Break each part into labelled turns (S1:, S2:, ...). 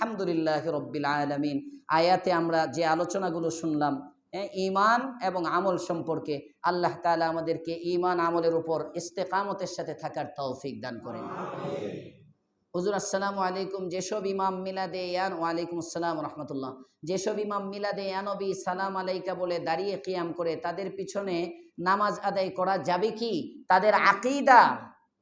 S1: আলহামদুলিল্লাহ রব্বিল আলমিন। আয়াতে আমরা যে আলোচনাগুলো শুনলাম হ্যাঁ, ঈমান এবং আমল সম্পর্কে আল্লাহ তালা আমাদেরকে ঈমান আমলের উপর ইস্তেকামতের সাথে থাকার তৌফিক দান করেন। হুজুর আসসালামু আলাইকুম। যেসব ইমাম মিলাদে ইয়ান ওয়ালাইকুম আসসালাম রহমতুল্লাহ। যেসব ইমাম মিলাদে ইয়ানবী সালাম আলাইকা বলে দাঁড়িয়ে কিয়াম করে তাদের পিছনে নামাজ আদায় করা যাবে কি? তাদের আকিদা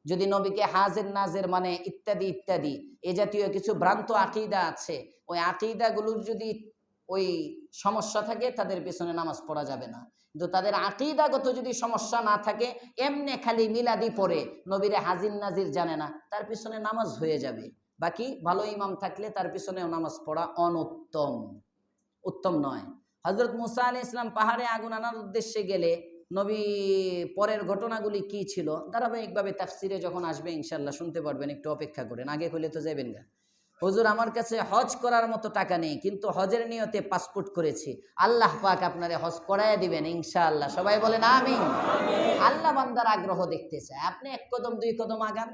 S1: যদি নবীকে হাজের নাজের মানে ইত্যাদি ইত্যাদি, এ জাতীয় কিছু ভ্রান্ত আকিদা আছে, ওই আকিদাগুলোর যদি ওই সমস্যা থাকে, তাদের পিছনে নামাজ পড়া যাবে না। কিন্তু তাদের আকিদাগত যদি সমস্যা না থাকে, এমনি খালি মিলাদি পড়ে, নবীরে হাজির নাজির জানে না, তার পিছনে নামাজ হয়ে যাবে। বাকি ভালো ইমাম থাকলে তার পিছনেও নামাজ পড়া অনুত্তম। উত্তম নয়। হজরত মুসা আলী ইসলাম পাহাড়ে আগুন আনার উদ্দেশ্যে গেলে নবী পরের ঘটনাগুলি কি ছিল? ধারাবাহিকভাবে তাফসিরে যখন আসবে ইনশাল্লাহ শুনতে পারবেন, একটু অপেক্ষা করেন। আগে হলে তো যাবেন গা। হুজুর, আমার কাছে হজ করার মতো টাকা নেই, কিন্তু হজের নিয়তে পাসপোর্ট করেছি। আল্লাহ পাক আপনারে হজ করাইয়া দিবেন, ইনশাআল্লাহ। সবাই বলেন আমিন। আল্লাহ বান্দার আগ্রহ দেখতে চায় আপনি এক কদম, দুই কদম আগান।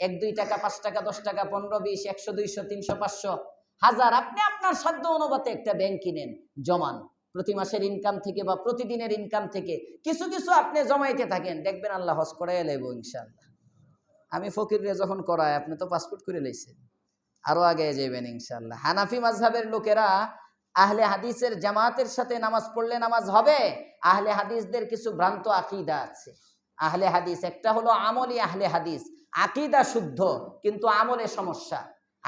S1: এক, দুই টাকা, পাঁচ টাকা, দশ টাকা, পনেরো, বিশ, একশো, দুইশো, তিনশো, পাঁচশো। হাজার, আপনি আপনার সাধ্য অনুপাতে একটা ব্যাংক কিনেন, জমান। প্রতি মাসের ইনকাম থেকে বা প্রতিদিনের ইনকাম থেকে কিছু কিছু আপনি জমাইতে থাকেন, দেখবেন আল্লাহ হজ করাই লাইব ইনশাআল্লাহ। আমি ফকিরে যখন করাই, আপনি তো পাসপোর্ট করে লইছেন, আরও আগে যাবেন ইনশাল্লাহ হানাফি মাযহাবের লোকেরা আহলে হাদিসের জামাতের সাথে নামাজ পড়লে নামাজ হবে, আহলে হাদিসদের কিছু ভ্রান্ত আকিদা আছে। আহলে হাদিস, একটা হলো আমলি আহলে হাদিস, আকিদা শুদ্ধ, কিন্তু আমলে সমস্যা।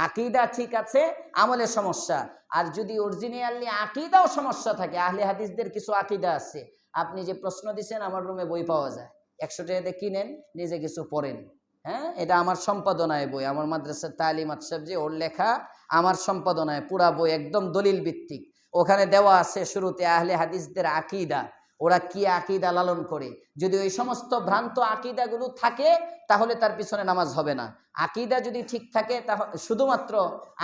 S1: আকীদা ঠিক আছে আমলে সমস্যা। আর যদি অরিজিনালি আকীদাও সমস্যা থাকে, আহলে হাদিসদের কিছু আকীদা আছে। আপনি যে প্রশ্ন দিছেন, আমার রুমে বই পাওয়া যায়। একশো টাকাতে কিনেন, নিজে কিছু পড়েন। হ্যাঁ এটা আমার সম্পাদনায় বই। আমার মাদ্রাসার তালিমাত সাহেব যে ওর লেখা, আমার সম্পাদনায়। পুরা বই একদম দলিল ভিত্তিক। ওখানে দেওয়া আছে শুরুতে আহলে হাদিসদের আকিদা। ওরা কি আকিদা লালন করে? যদি ওই সমস্ত ভ্রান্ত আকিদাগুলো থাকে, তাহলে তার পিছনে নামাজ হবে না। আকিদা যদি ঠিক থাকে তাহলে শুধুমাত্র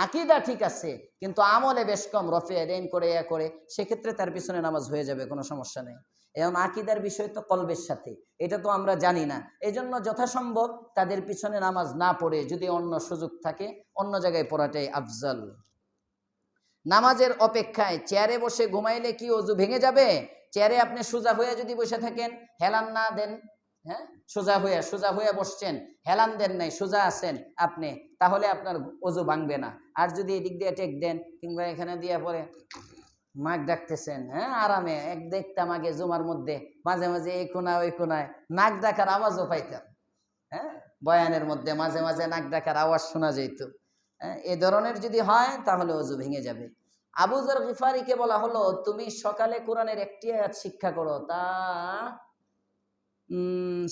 S1: আকিদা ঠিক আছে, কিন্তু আমলে বেশ কম, রফে এদেন করে এ করে, সেক্ষেত্রে তার পিছনে নামাজ হয়ে যাবে, কোনো সমস্যা নেই। এবং আকিদার বিষয় তো কলবের সাথে, এটা তো আমরা জানি না। এই জন্য যথাসম্ভব তাদের পিছনে নামাজ না পড়ে যদি অন্য সুযোগ থাকে, অন্য জায়গায় পড়াটাই আফজল। নামাজের অপেক্ষায় চেয়ারে বসে ঘুমাইলে কি অজু ভেঙে যাবে? চেয়ারে আপনি সোজা হয়ে যদি বসে থাকেন, হেলান না দেন হ্যাঁ? সোজা হয়ে সোজা হয়ে বসছেন, হেলান দেন নাই, সোজা আছেন আপনি, তাহলে আপনার অজু ভাঙবে না। আর যদি এদিক দিয়ে টেক দেন, কিংবা এখানে দিয়ে পরে মাগ ডাকতেছেন হ্যাঁ? আরামে, এক দেখতাম আগে জুমার মধ্যে, মাঝে মাঝে এই কোনায় ওই কোনায় নাক ডাকার আওয়াজও পাইতাম হ্যাঁ? বয়ানের মধ্যে মাঝে মাঝে নাক ডাকার আওয়াজ শোনা যেত এ ধরনের যদি হয়, তাহলে অজু ভেঙে যাবে। আবুজর গিফারিকে বলা হলো, তুমি সকালে কোরআনের একটি আয়াত শিক্ষা করো, তা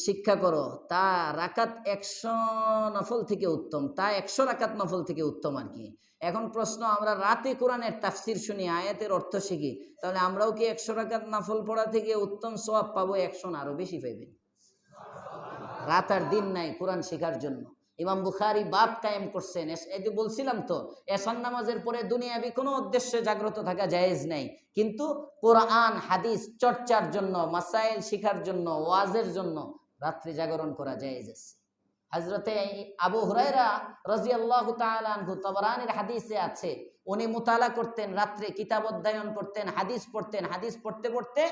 S1: শিক্ষা করো, তা রাকাত একশো নফল থেকে উত্তম, তা একশো রাকাত নফল থেকে উত্তম আর কি। এখন প্রশ্ন, আমরা রাতে কোরআনের তাফসির শুনি, আয়াতের অর্থ শিখি, তাহলে আমরাও কি একশো রাকাত নফল পড়া থেকে উত্তম সোয়াব পাবো, একশো আরও বেশি পাইবেন রাত আর দিন নাই কোরআন শেখার জন্য। ইমাম বুখারি বাপ কায়েম করছেন। যে বলছিলাম তো এসান নামাজের পরে দুনিয়াবি কোনো উদ্দেশ্যে জাগ্রত থাকা জায়েজ নেই। কিন্তু কোরআন, হাদিস চর্চার জন্য, মাসাইল শিখার জন্য, ওয়াজের জন্য রাত্রি জাগরণ করা জায়েজ আছে। হজরতে আবু হুরাইরা রাজিয়াল্লাহু তাআলা আনহু তবরানির হাদিসে আছে, উনি মোতালা করতেন রাত্রে, কিতাব অধ্যয়ন করতেন, হাদিস পড়তেন, হাদিস পড়তে পড়তে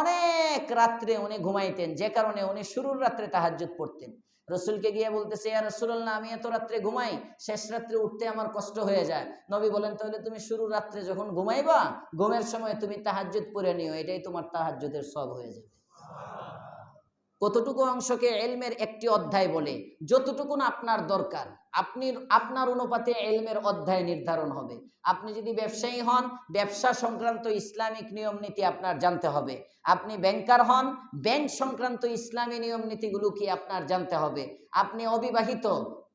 S1: অনেক রাত্রে উনি ঘুমাইতেন, যে কারণে উনি শুরুর রাত্রে তাহাজ্জুদ পড়তেন। রসুলকে গিয়ে বলতেছে, ইয়া রসুল্লাহ আমি এত রাত্রে ঘুমাই, শেষ রাত্রে উঠতে আমার কষ্ট হয়ে যায়। নবী বলেন, তাহলে তুমি শুরু রাত্রে যখন ঘুমাইবা, ঘুমের সময় তুমি তাহাজ্জুদ পড়ে নিও, এটাই তোমার তাহাজ্জুদের সব হয়ে যাবে। কতটুকু অংশকে এলমের একটি অধ্যায় বলে? যতটুকু আপনার দরকার, আপনি, আপনার অনুপাতে এলমের অধ্যায় নির্ধারণ হবে। আপনি যদি ব্যবসায়ী হন, ব্যবসা সংক্রান্ত ইসলামিক নিয়ম নীতি আপনার জানতে হবে। আপনি ব্যাংকার হন, ব্যাংক সংক্রান্ত ইসলামী নিয়ম নীতিগুলো কি আপনার জানতে হবে? আপনি অবিবাহিত,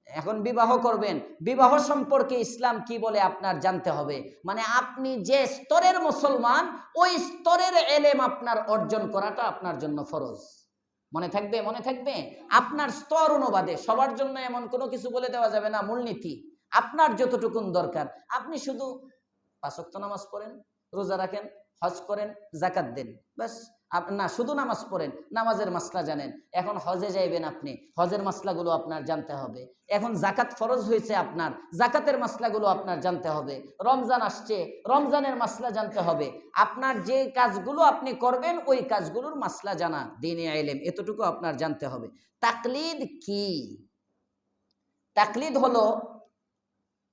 S1: এখন বিবাহ করবেন, বিবাহ সম্পর্কে ইসলাম কি বলে আপনার জানতে হবে? মানে আপনি যে স্তরের মুসলমান, ওই স্তরের এলেম আপনার অর্জন করাটা আপনার জন্য ফরজ। মনে থাকবে মনে থাকবে? আপনার স্তর অনুবাদে সবার জন্য এমন কোনো কিছু বলে দেওয়া যাবে না, মূলনীতি। আপনার যতটুকুন দরকার। আপনি শুধু পাঁচক্ত নামাজ পড়েন, রোজা রাখেন, হজ করেন জাকাত দেন, ব্যাস। না, শুধু নামাজ পড়েন, নামাজের মাসলা জানেন। এখন হজে যাইবেন আপনি, হজের মাসলাগুলো আপনার জানতে হবে। এখন জাকাত ফরজ হয়েছে আপনার জাকাতের মাসলাগুলো আপনার জানতে হবে। রমজান আসছে, রমজানের মাসলা জানতে হবে। আপনার যে কাজগুলো আপনি করবেন, ওই কাজগুলোর মাসলা জানা। দিনে আইলেম, এতটুকু আপনার জানতে হবে। তাকলিদ কি? তাকলিদ হলো,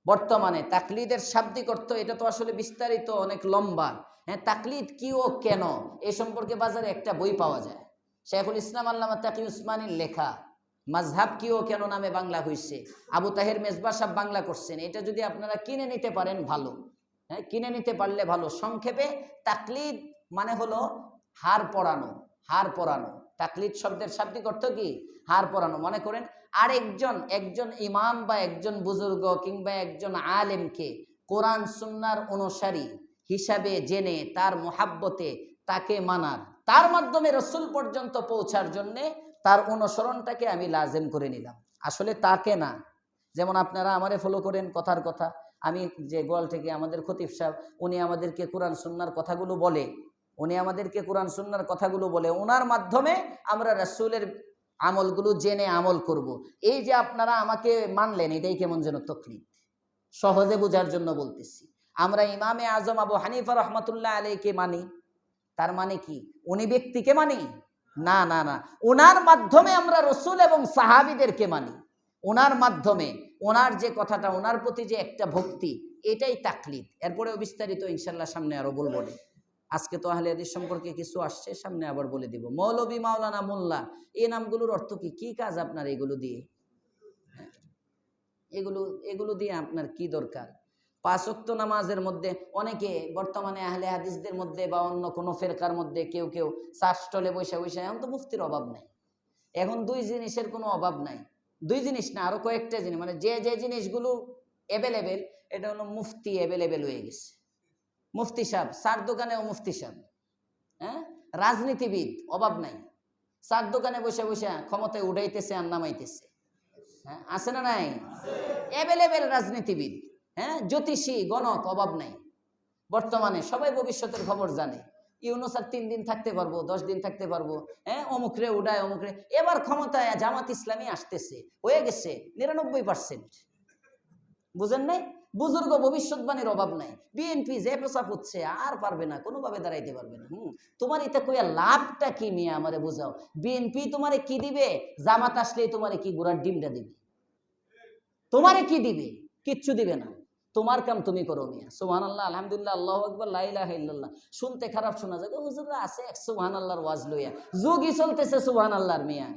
S1: বর্তমানে তাকলিদের শাব্দিক অর্থ, এটা তো আসলে বিস্তারিত, অনেক লম্বা। হ্যাঁ তাকলিদ কি ও কেন? এ সম্পর্কে বাজারে একটা বই পাওয়া যায়। শেখুল ইসলাম আল্লামা তাকি উসমানীর লেখা মাঝহাব কি ও কেন নামে বাংলা হয়েছে আবু তাহের মেজবা সাহেব বাংলা করছেন। এটা যদি আপনারা কিনে নিতে পারেন, ভালো। হ্যাঁ কিনে নিতে পারলে ভালো। সংক্ষেপে, তাকলিদ মানে হলো হার পরানো হার পরানো। তাকলিদ শব্দের শাব্দিক অর্থ কি? হার পরানো। মনে করেন, আরেকজন, একজন ইমাম বা একজন বুজুর্গ কিংবা একজন আলেমকে কোরআন, সুন্নার অনুসারী হিসাবে জেনে তার মোহাব্বতে তাকে মানার। তার মাধ্যমে রসুল পর্যন্ত পৌঁছার জন্যে তার অনুসরণটাকে আমি লাজেম করে নিলাম। আসলে তাকে না। যেমন আপনারা আমারে ফলো করেন কথার কথা। আমি যে গোয়াল থেকে আমাদের খতিব সাহেব, উনি আমাদেরকে কোরআন সুন্নার কথাগুলো বলে, উনি আমাদেরকে কোরআন সুন্নার কথাগুলো বলে ওনার মাধ্যমে আমরা রাসূলের আমলগুলো জেনে আমল করব। এই যে আপনারা আমাকে মানলেন, এটাই কেমন যেন তকলিফ। সহজে বোঝার জন্য বলতেছি। আমরা ইমামে আজম আবু হানিফা রহমতুল্লাহ আলীকে মানি। তার মানে কি? উনি ব্যক্তিকে মানি? না না না। ওনার মাধ্যমে আমরা রসুল এবং সাহাবিদেরকে মানি। ওনার মাধ্যমে ওনার যে কথাটা ওনার প্রতি যে একটা ভক্তি, এটাই তাকলিদ। এরপরেও বিস্তারিত ইনশাল্লাহ সামনে আরও বলব। আজকে তো আহলে হাদিস সম্পর্কে কিছু আসছে, সামনে আবার বলে দিব। মৌলবী মাওলানা মোল্লা, এই নামগুলোর অর্থ কি? কি কাজ আপনার এগুলো দিয়ে। এগুলো এগুলো দিয়ে আপনার কি দরকার? পাঁচক্ত নামাজের মধ্যে অনেকে বর্তমানে আহলে হাদিসদের মধ্যে বা অন্য কোনো ফেরকার মধ্যে কেউ কেউ চাষটলে বসে বসে এখন তো মুফতির অভাব নাই। এখন দুই জিনিসের কোনো অভাব নাই। দুই জিনিস না আরও কয়েকটা জিনিস। মানে যে যে জিনিসগুলো অ্যাভেলেবেল এটা হলো মুফতি অ্যাভেলেবেল হয়ে গেছে। মুফতি সাহেব সার দোকানেও মুফতি সাহেব। হ্যাঁ? রাজনীতিবিদ অভাব নাই। সার দোকানে বসে বসে ক্ষমতায় উঠাইতেছে আর নামাইতেছে। হ্যাঁ? আছে না নাই? অ্যাভেলেবেল রাজনীতিবিদ। হ্যাঁ? জ্যোতিষী, গণক, অভাব নাই। বর্তমানে সবাই ভবিষ্যতের খবর জানে। ইউনুস আর তিন দিন থাকতে পারব, দশ দিন থাকতে পারব হ্যাঁ? অমুকরে উডায়, অমুকরে। এবার ক্ষমতায় জামাত ইসলামী আসতেছে, হয়ে গেছে নিরানব্বই পার্সেন্ট বুঝেন নাই? বুজুর্গ ভবিষ্যৎবাণীর অভাব নাই। বিএনপি যে প্রসাব হচ্ছে আর পারবে না, কোনোভাবে দাঁড়াইতে পারবে না। হুম? তোমার এটা কইয়া লাভটা কি নিয়ে আমারে বুঝাও? বিএনপি তোমারে কি দিবে? জামাত আসলেই তোমারে কি গোড়ার ডিমটা দিবে? তোমারে কি দিবে? কিচ্ছু দিবে না। তোমার কাম তুমি করো মিয়া। সুবহান আল্লাহ আলহামদুলিল্লাহ, আল্লাহ আকবর লাইলাহ ইল্লাল্লাহ। শুনতে খারাপ শোনা যায় হুজুররা আছে এক সুবহান আল্লাহর ওয়াজ লইয়া। যুগই চলতেছে সুবহান আল্লাহর মিয়া।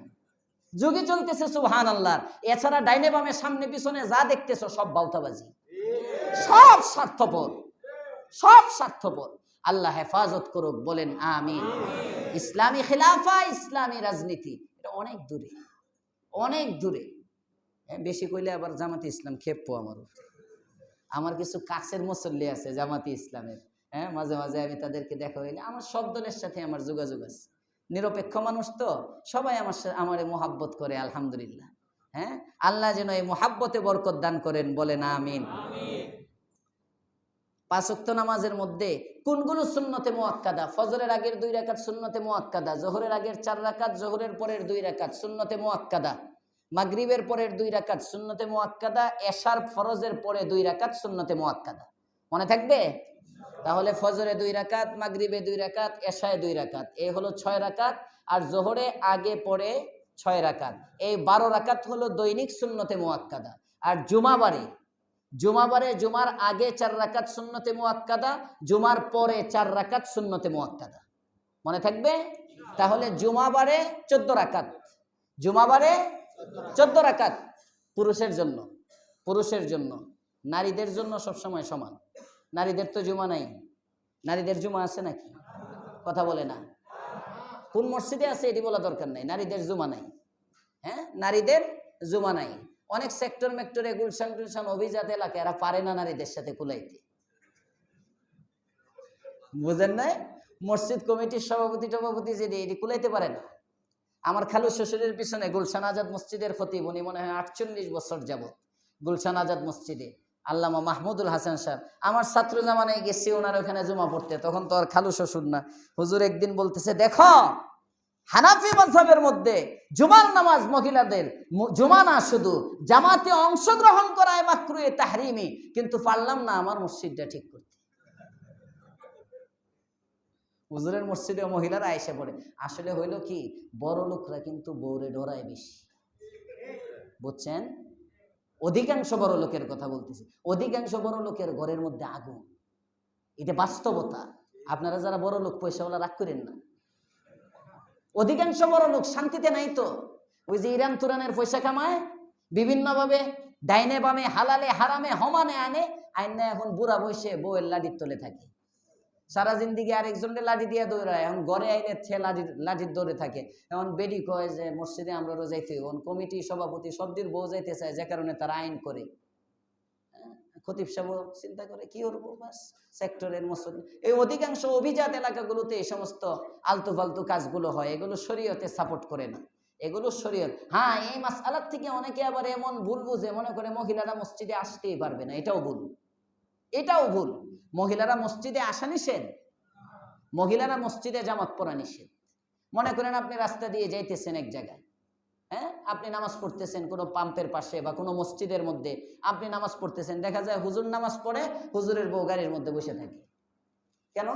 S1: যুগে চলতেছে সুবহান আল্লাহর এছাড়া ডাইনে বামে, সামনে পিছনে যা দেখতেছো সব বাউতাবাজি। সব স্বার্থপর। সব স্বার্থপর। আল্লাহ হেফাজত করুক, বলেন আমি ইসলামী খেলাফা, ইসলামী রাজনীতি। এটা অনেক দূরে অনেক দূরে। হ্যাঁ বেশি কইলে আবার জামাতে ইসলাম খেপবো আমার উপরে। আমার কিছু কাছের মুসল্লি আছে জামাতি ইসলামের হ্যাঁ মাঝে মাঝে আমি তাদেরকে দেখা হইলে আমার সব দলের সাথে আমার যোগাযোগ আছে। নিরপেক্ষ মানুষ তো সবাই আমার আমারে মোহাব্বত করে আলহামদুলিল্লাহ হ্যাঁ? আল্লাহ যেন এই মোহাব্বতে বরকত দান করেন বলেন আমিন। পাঁচক্ত নামাজের মধ্যে কোনগুলো সুন্নতে মোয়াক্কাদা? ফজরের আগের দুই রাকাত সুন্নতে মোয়াক্কাদা জোহরের আগের চার রাকাত জোহরের পরের দুই রাকাত সুন্নতে মোয়াক্কাদা। মাগরিবের পরের দুই রাকাত সুন্নতে মোয়াক্কাদা এশার ফরজের পরে দুই রাকাত সুন্নতে মোয়াক্কাদা মনে থাকবে? তাহলে ফজরে দুই রাকাত, মাগরিবে দুই রাকাত, এশায় দুই রাকাত। এই হলো ছয় রাকাত, আর জোহরে আগে পরে ছয় রাকাত। এই বারো রাকাত হলো দৈনিক সুন্নতে মোয়াক্কাদা আর জুমাবারে জুমাবারে জুমার আগে চার রাকাত সুন্নতে মোয়াক্কাদা জুমার পরে চার রাকাত সুন্নতে মোয়াক্কাদা মনে থাকবে? তাহলে জুমাবারে চোদ্দ রাকাত। জুমাবারে চোদ্দ রাকাত পুরুষের জন্য পুরুষের জন্য। নারীদের জন্য সবসময় সমান। নারীদের তো জুমা নাই। নারীদের জুমা আছে নাকি? কথা বলে না। কোন মসজিদে আছে এটি বলা দরকার নাই। নারীদের জুমা নাই। হ্যাঁ? নারীদের জুমা নাই। অনেক সেক্টর মেক্টরে গুলশান টুলশান অভিজাত এলাকা, এরা পারে না নারীদের সাথে কুলাইতে। বুঝেন নাই? মসজিদ কমিটির সভাপতি টভাপতি যে এটি কুলাইতে পারে না আমার খালু শ্বশুরের পিছনে গুলশান আজাদ মসজিদের খতিব, উনি মনে হয় আটচল্লিশ বছর যাবত গুলশান আজাদ মসজিদে। আল্লামা মাহমুদুল হাসান সাহেব, আমার ছাত্র জামানায় গেছি ওনার ওখানে জমা পড়তে, তখন তো আর খালু শ্বশুর না। হুজুর একদিন বলতেছে, দেখো, হানাফি মজহবের মধ্যে জুমার নামাজ মহিলাদের জুমা না শুধু, জামাতে অংশগ্রহণ করায় মাকরুয়ে তাহরিমি কিন্তু পারলাম না আমার মসজিদটা ঠিক করতে। হুজুরের মসজিদে মহিলারা এসে পড়ে। আসলে হইল কি, বড় লোকরা কিন্তু বউরে ডরায় বেশি। বুঝছেন? অধিকাংশ বড় লোকের কথা বলতেছি। অধিকাংশ বড় লোকের ঘরের মধ্যে আগুন। এটা বাস্তবতা। আপনারা যারা বড় লোক, পয়সাওয়ালা রাগ করেন না। অধিকাংশ বড় লোক শান্তিতে নাই তো। ওই যে ইরান তুরানের পয়সা কামায়, বিভিন্নভাবে ডাইনে বামে, হালালে, হারামে, হমানে, আনে, আইনে এখন বুড়া বসে বউয়ের লাডির তলে থাকে। সারা জিন্দিগি আরেকজনের লাঠি দিয়ে দৌড়ায়। এখন ঘরে আইনে থে লাঠির লাঠির দৌড়ে থাকে। এখন বেডি কয় যে মসজিদে আমরা যাইতে এখন কমিটি সভাপতি সবদির বউ যাইতে চায় যে কারণে তারা আইন করে। হ্যাঁ, খতিব সাহেব চিন্তা করে কি করব বাস? সেক্টরের মসজিদ। এই অধিকাংশ অভিজাত এলাকাগুলোতে এই সমস্ত আলতু ফালতু কাজগুলো হয়। এগুলো শরীয়তে সাপোর্ট করে না। এগুলো শরীয়ত। হ্যাঁ এই মাসালার থেকে অনেকে আবার এমন ভুল বুঝে মনে করে মহিলারা মসজিদে আসতেই পারবে না। এটাও ভুল। এটাও ভুল। মহিলারা মসজিদে আসা নিষেধ? মহিলারা মসজিদে জামাত পড়া নিষেধ। মনে করেন আপনি রাস্তা দিয়ে যাইতেছেন এক জায়গায় হ্যাঁ? আপনি নামাজ পড়তেছেন কোনো পাম্পের পাশে বা কোনো মসজিদের মধ্যে, আপনি নামাজ পড়তেছেন, দেখা যায় হুজুর নামাজ পড়ে, হুজুরের বউ গাড়ির মধ্যে বসে থাকে। কেন?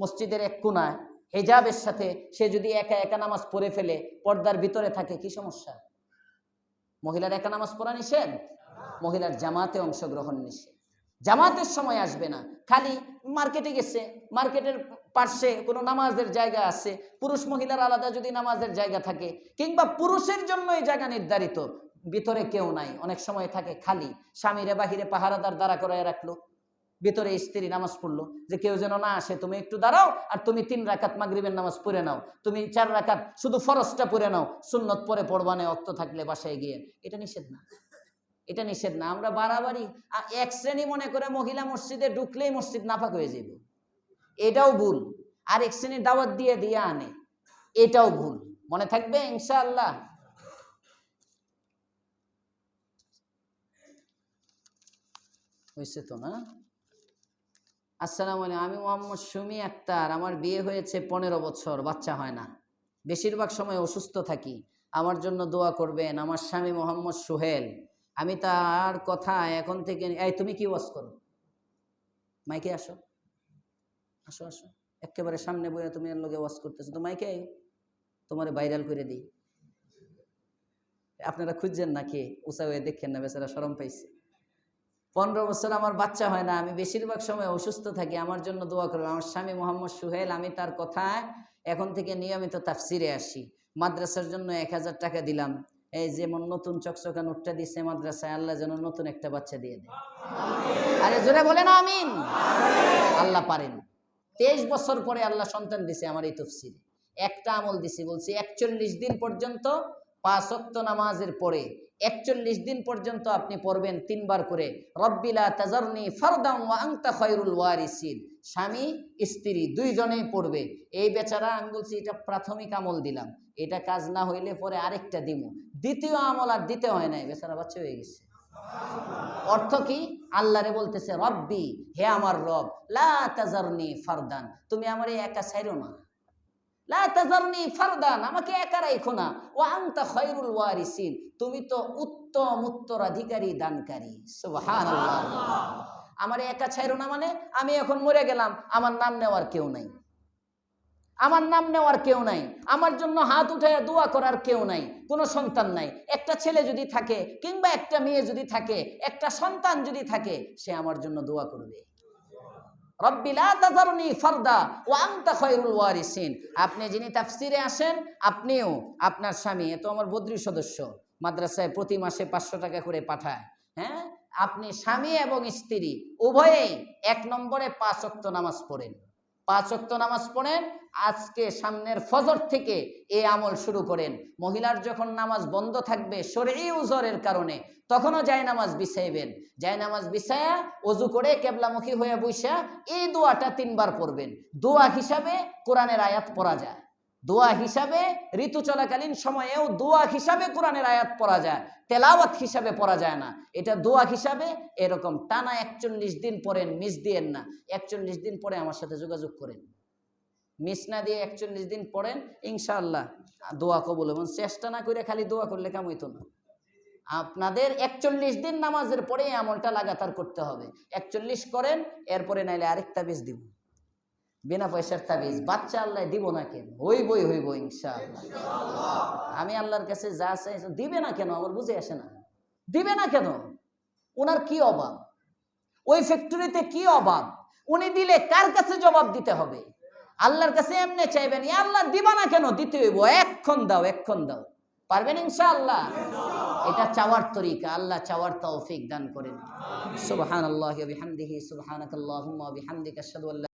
S1: মসজিদের এক কোনায় হেজাবের সাথে সে যদি একা একা নামাজ পড়ে ফেলে, পর্দার ভিতরে থাকে, কি সমস্যা? মহিলার একা নামাজ পড়া নিষেধ? মহিলার জামাতে অংশগ্রহণ নিষেধ। জামাতের সময় আসবে না। খালি মার্কেটে গেছে, মার্কেটের পার্শ্বে কোনো নামাজের জায়গা আছে, পুরুষ মহিলার আলাদা যদি নামাজের জায়গা থাকে, কিংবা পুরুষের জন্য এই জায়গা নির্ধারিত, ভিতরে কেউ নাই। অনেক সময় থাকে খালি, স্বামীরে বাহিরে পাহারাদার দ্বারা করায় রাখল, ভিতরে স্ত্রী নামাজ পড়ল, যে কেউ যেন না আসে, তুমি একটু দাঁড়াও আর তুমি তিন রাকাত মাগরিবের নামাজ পড়ে নাও, তুমি চার রাকাত শুধু ফরজটা পড়ে নাও, সুন্নত পরে পড়বানে অক্ত থাকলে বাসায় গিয়ে। এটা নিষেধ না। এটা নিষেধ না। আমরা বাড়াবাড়ি এক শ্রেণি মনে করে মহিলা মসজিদে ঢুকলেই মসজিদ নাফাক হয়ে যাবে এটাও ভুল। আর এক শ্রেণির দাওয়াত দিয়ে দিয়ে আনে, এটাও ভুল। মনে থাকবে? ইনশাআল্লাহ। হয়েছে তো না? আসসালামু আলাইকুম। আমি মোহাম্মদ সুমি আক্তার। আমার বিয়ে হয়েছে পনেরো বছর, বাচ্চা হয় না। বেশিরভাগ সময় অসুস্থ থাকি। আমার জন্য দোয়া করবেন। আমার স্বামী মোহাম্মদ সোহেল। আমি তার কথা এখন থেকে এই তুমি কি ওয়াজ করো? মাইকে আসো। আসো আসো। একেবারে সামনে বইয়া তুমি এর লোকে ওয়াজ করতেছো। তো মাইকে তোমার ভাইরাল করে দিই। আপনারা খুঁজছেন না কে উঁচা হয়ে দেখেন না, বেচারা সরম পাইছে। পনেরো বছর আমার বাচ্চা হয় না, আমি বেশিরভাগ সময় অসুস্থ থাকি, আমার জন্য দোয়া করব আমার স্বামী মোহাম্মদ সুহেল, আমি তার কথায় এখন থেকে নিয়মিত তাফসিরে আসি। মাদ্রাসার জন্য এক হাজার টাকা দিলাম। এই যেমন নতুন চকচকা নোটটা দিছে মাদ্রাসায়, আল্লাহ যেন নতুন একটা বাচ্চা দিয়ে দেয়। আরে জোরে বলেন আমিন। আল্লাহ পারেন। তেইশ বছর পরে আল্লাহ সন্তান দিছে আমার এই তফসিরে একটা আমল দিছি, বলছি একচল্লিশ দিন পর্যন্ত পাঁচ ওয়াক্ত নামাজের পরে একচল্লিশ দিন পর্যন্ত আপনি পড়বেন তিনবার করে। রব্বিলা তাজারনি ফারদাম আংতা খয়রুল ওয়ারিসিন। স্বামী, স্ত্রী দুইজনেই পড়বে। এই বেচারা, আমি বলছি, এটা প্রাথমিক আমল দিলাম। এটা কাজ না হইলে পরে আরেকটা দিমু। দ্বিতীয় আমল আর দিতে হয় নাই বেচারা বাচ্চা হয়ে গেছে। অর্থ কি? আল্লাহরে বলতেছে রব্বি হে আমার রব লা তাজারনি ফারদান। তুমি আমার একা ছাইরো না। লা তাজারনি ফারদান আমাকে একা রাখো না। ও আনতা খয়রুল ওয়ারিসিন। তুমি তো উত্তম উত্তরাধিকারী দানকারী। সুবহানাল্লাহ। আমার একা ছাইরো না মানে আমি এখন মরে গেলাম আমার নাম নেওয়ার কেউ নাই। আমার নাম নেওয়ার কেউ নাই, আমার জন্য হাত উঠে দোয়া করার কেউ নাই, কোনো সন্তান নাই। একটা ছেলে যদি থাকে কিংবা একটা মেয়ে যদি থাকে, একটা সন্তান যদি থাকে, সে আমার জন্য দোয়া করবে। আপনি যিনি তাফসিরে আসেন, আপনিও আপনার স্বামী, এ তো আমার বদ্রী সদস্য, মাদ্রাসায় প্রতি মাসে পাঁচশো টাকা করে পাঠায়। হ্যাঁ? আপনি স্বামী এবং স্ত্রী, উভয়েই এক নম্বরে পাঁচ ওয়াক্ত নামাজ পড়েন। পাঁচ ওয়াক্ত নামাজ পড়েন আজকে সামনের ফজর থেকে এই আমল শুরু করেন। মহিলার যখন নামাজ বন্ধ থাকবে শরীর উজরের কারণে, তখনও যায় নামাজ বিছাইবেন। যায় নামাজ বিছায়া অজু করে কেবলামুখী হয়ে বৈশা এই দোয়াটা তিনবার পড়বেন। দোয়া হিসাবে কোরআনের আয়াত পড়া যায়। দোয়া হিসাবে ঋতু চলাকালীন সময়েও দোয়া হিসাবে কোরআনের আয়াত পড়া যায়। তেলাওয়াত হিসাবে পড়া যায় না। এটা দোয়া হিসাবে এরকম টানা একচল্লিশ দিন পড়েন, মিস দিয়েন না। একচল্লিশ দিন পরে আমার সাথে যোগাযোগ করেন। মিস না দিয়ে একচল্লিশ দিন পড়েন, ইনশাআল্লাহ দোয়া কবুল এবং চেষ্টা না করে খালি দোয়া করলে কাম হইতো না। আপনাদের একচল্লিশ দিন নামাজের পরে আমলটা লাগাতার করতে হবে। একচল্লিশ করেন, এরপরে নাইলে আরেক তাবিজ দিব। বিনা পয়সার তাবিজ, বাচ্চা আল্লাহ দিব না কেন? হইবই হইব ইনশাআল্লাহ। আমি আল্লাহর কাছে যা চাই, দিবে না কেন? আমার বুঝে আসে না। দিবে না কেন? ওনার কি অভাব? ওই ফ্যাক্টরিতে কি অভাব? উনি দিলে কার কাছে জবাব দিতে হবে? আল্লাহর কাছে এমনি চাইবেন "ইয়া আল্লাহ দিবা না কেন? দিতে হইব। এক্ষণ দাও এক্ষণ দাও। পারবেন ইনশা আল্লাহ এটা চাওয়ার তরিকা। আল্লাহ চাওয়ার তৌফিক দান করেন। সুবহানাল্লাহি ওয়া বিহামদিহি, সুবহানাকাল্লাহুম্মা ওয়া বিহামদিকা আশহাদু আল্লা